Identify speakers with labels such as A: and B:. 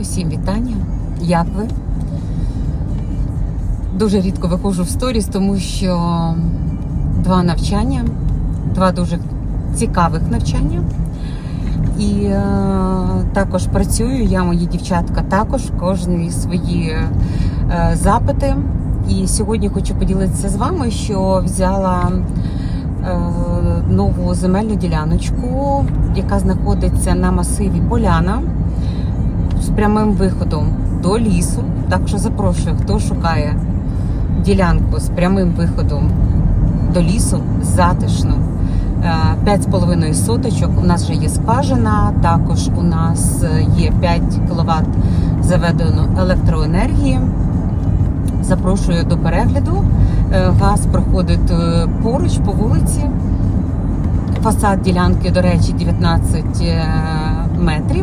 A: Усім вітання. Як ви? Дуже рідко виходжу в сторіс, тому що два навчання, два дуже цікавих навчання. І е, також працюю, я, мої дівчатка, також кожні свої е, запити. І сьогодні хочу поділитися з вами, що взяла е, нову земельну діляночку, яка знаходиться на масиві Поляна з прямим виходом до лісу. Так що запрошую, хто шукає ділянку з прямим виходом до лісу, затишну. Е, 5,5 соточок. У нас вже є скважина, також у нас є 5 кВт заведено електроенергії. Запрошую до перегляду. Е, Газ проходить е, поруч по вулиці. Фасад ділянки, до речі, 19 е, метрів.